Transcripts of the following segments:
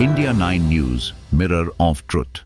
India 9 news mirror of truth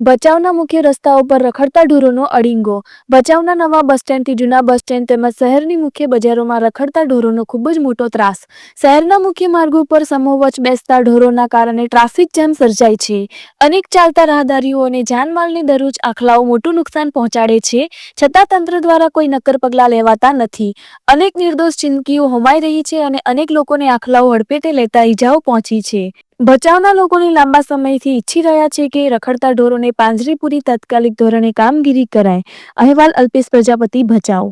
ભચાઉના મુખ્ય રસ્તાઓ પર રખડતા ઢોરોનો અડીંગો. ભચાઉના નવા બસ સ્ટેન્ડથી જૂના બસ સ્ટેન્ડ તેમજ શહેરની મુખ્ય બજારોમાં રખડતા ઢોરોનો ખૂબ જ મોટો ત્રાસ. શહેરના મુખ્ય માર્ગો પર સમોવચ બેસતા ઢોરોના કારણે ટ્રાફિક જામ સર્જાય છે. અનેક ચાલતા રાહદારીઓને જાનમાલની દરરોજ આખલાઓ મોટું નુકસાન પહોંચાડે છે. છતાં તંત્ર દ્વારા કોઈ નક્કર પગલાં લેવાતા નથી. અનેક નિર્દોષ ચિંદગીઓ હોમાઈ રહી છે અને અનેક લોકોને આખલાઓ હડપેટે લેતા ઈજાઓ પહોંચી છે. ભચાઉના લોકોને લાંબા સમયથી ઈચ્છી રહ્યા છે કે રખડતા ઢોરોને પાંજરી પૂરી તાત્કાલિક ધોરણે કામગીરી કરાય. અહેવાલ અલ્પેશ પ્રજાપતિ ભચાઉ.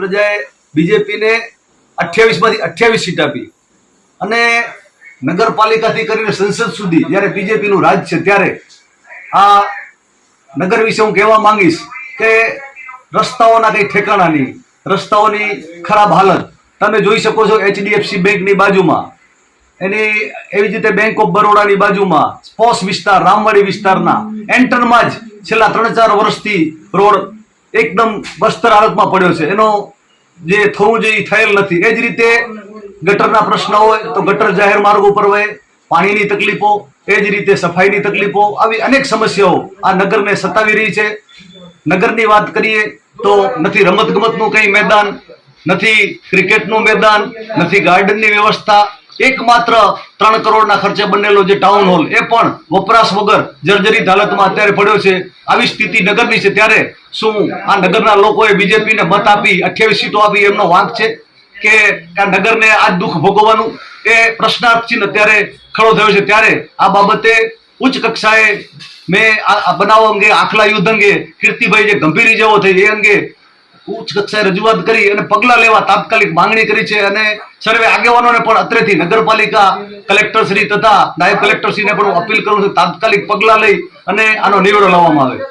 પ્રજાએ બીજેપીને અઠ્યાવીસમાંથી અઠ્યાવીસ સીટ આપી. અને નગરપાલિકાથી કરીને સંસદ સુધી જ્યારે બીજેપીનું રાજ છે ત્યારે આ નગર વિશે હું કહેવા માંગીશ કે રસ્તાઓના કઈ ઠેકાણા નહીં. રસ્તાઓની ખરાબ હાલત. તમે જોઈ શકો છો એચડીએફસી બેંકની બાજુમાં એની એવી જ રીતે બેંક ઓફ બરોડાની બાજુમાં સ્પોસ વિસ્તાર, રામવાડી વિસ્તારના એન્ટરમાં જ છેલ્લા ત્રણ ચાર વર્ષથી રોડ એકદમ બસ્તર હાલતમાં પડ્યો છે. એનો જે થવું જોઈએ થયેલ નથી. એ જ રીતે ગટરના પ્રશ્ન હોય તો ગટર જાહેર માર્ગ ઉપર હોય પાણીની તકલીફો, એ જ રીતે સફાઈની તકલીફો, આવી અનેક સમસ્યાઓ આ નગરને સતાવી રહી છે. નગરની વાત કરીએ તો નથી રમતગમતનું કંઈ મેદાન, નથી ક્રિકેટનું મેદાન, નથી ગાર્ડનની વ્યવસ્થા એકમાત્ર ત્રણ કરોડના ખર્ચે બનેલો જે ટાઉન હોલ એ પણ વપરાશ વગર જર્જરિત હાલતમાં અત્યારે પડ્યો છે. આવી સ્થિતિ નગરની છે. ત્યારે શું આ નગરના લોકોએ બીજેપીને મત આપી, અઠ્યાવીસ સીટો આપી એમનો વાંક છે કે આ નગરને આ દુઃખ ભોગવવાનું? એ પ્રશ્નાર્થ ચિહ્ન અત્યારે ખડો થયો છે. ત્યારે આ બાબતે ઉચ્ચ કક્ષાએ મેં આ બનાવ અંગે, આખલા યુદ્ધ અંગે કીર્તિભાઈ જે ગંભીર ઇજાઓ થઈ, એ અંગે ઉચ્ચ કક્ષાએ રજૂઆત કરી અને પગલાં લેવા તાત્કાલિક માંગણી કરી છે અને સર્વે આગેવાનોને પણ અત્રેથી નગરપાલિકા કલેક્ટર શ્રી તથા નાયબ કલેક્ટર શ્રીને પણ અપીલ કરું છું, તાત્કાલિક પગલાં લઈ અને આનો નિવેડો લાવવામાં આવે.